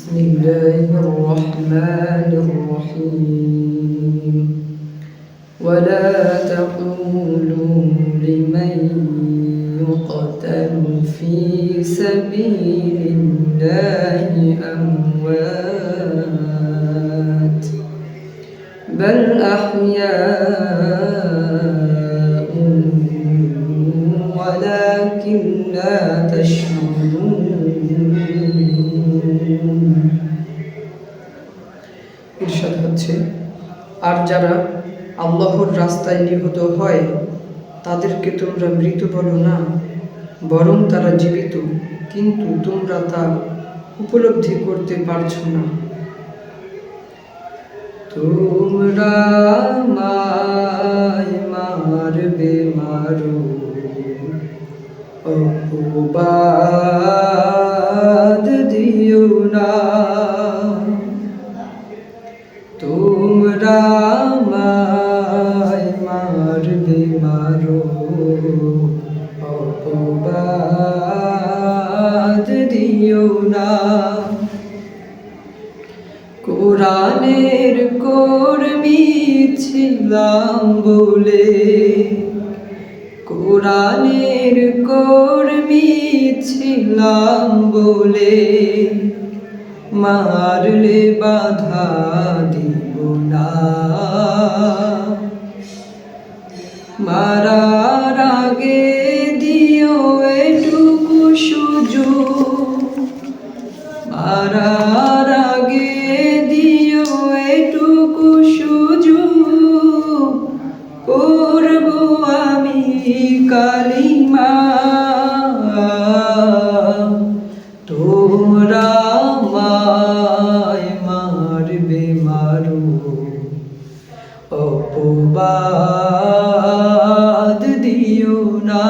بسم الله الرحمن الرحيم. ولا تقولوا لمن يقتل في سبيل الله أموات بل أحياء হচ্ছে আর যারা আল্লাহর রাস্তায় নিহত হয়, তাদেরকে তোমরা মৃত বলো না, বরং তারা জীবিত। কিন্তু তোমরা তা উপলব্ধি করতে পারছ না। তোমরা মারবে, মারো। অপবাদ ছিলাম বলে। কোরআনের কর্মী ছিলাম বলে। মারলে বাধা দিব না। মারার আগে কালিমা তোমরা মায় মারবে মারো। অপবাদ দিও না।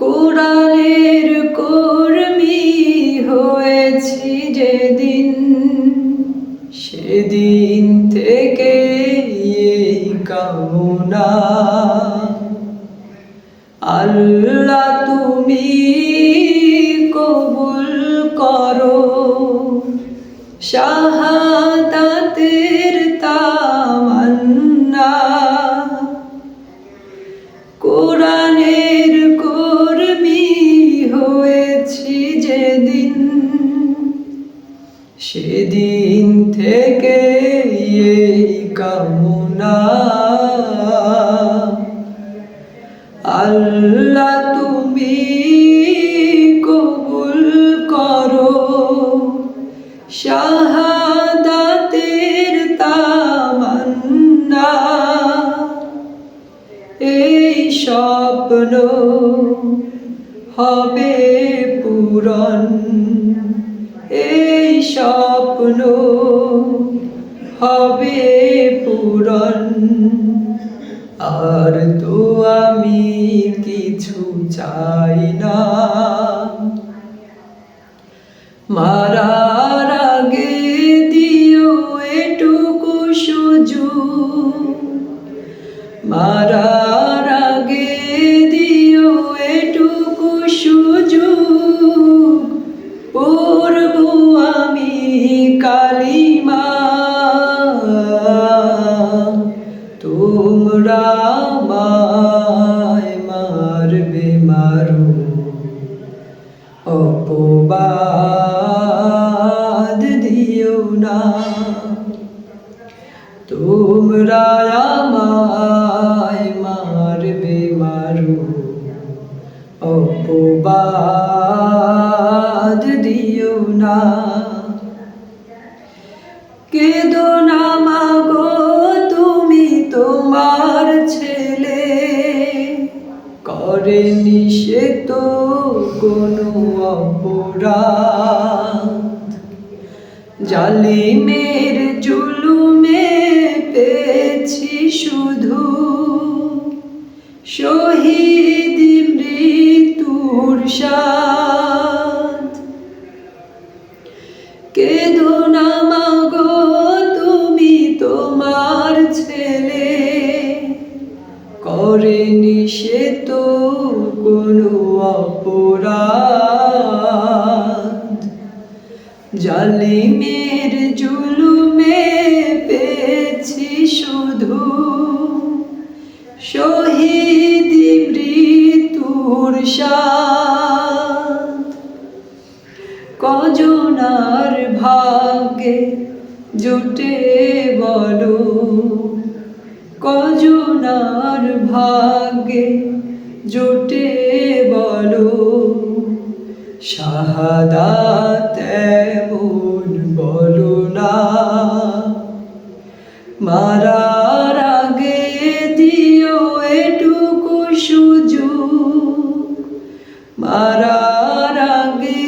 কোরআনের কর্মী হয়েছি যেদিন সেদিন থেকে কামনা আল্লাহ তুমি কবুল করো। শাহাদাতের তামান্না। কোরআনের কর্মী হয়েছি যেদিন, সেদিন থেকে এই কামনা। আল্লাহ তুমি কবুল করো। শাহাদাতের তামান্না এই স্বপ্ন হবে পূরণ। এই স্বপ্ন হবে পূরণ। আর তো আমি কিছু চাই না। মারার আগে দিও এটুকু সুযোগ। মারার অপবাদ দিও না। তোমরা আমায় মারবে মারো। অপবাদ দিও না। কোনো অপরাধ। জালিমের জুলুমে পেয়েছি শুধু। শহীদ কোনো অপরাধ। জালিমের জুলুমে পেয়েছি শুধু শহীদি মৃত্যুর কজনার ভাগ্যে জুটে বলো কজনার ভাগ্যে জুটে বলো এমন বলো না। মারার আগে দিও এটুকু সুযোগ। মারার আগে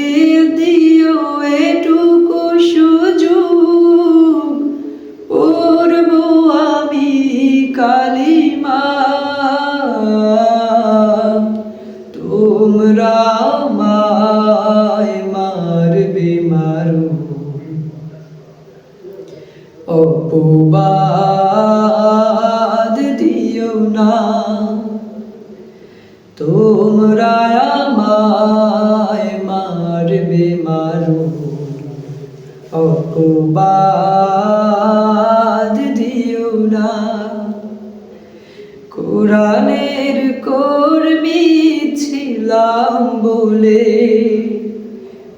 দিও এটুকু সুযোগ। পড়ব আমি কালিমা অপবাদ দিও না। কোরআনের কর্মী ছিলাম বলে,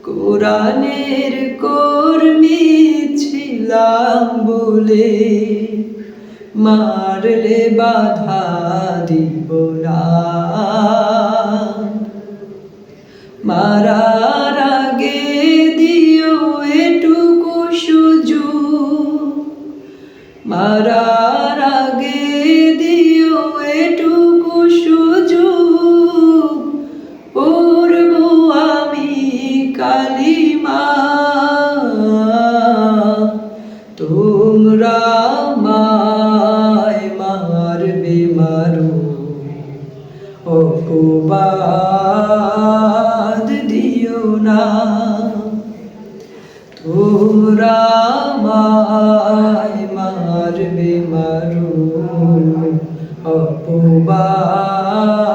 কোরআনের কর্মী ছিলাম বলে, মারলে বাধা দিব না। মারার সুযোগ তোমরা মায় মারবে মারো অপবাদ।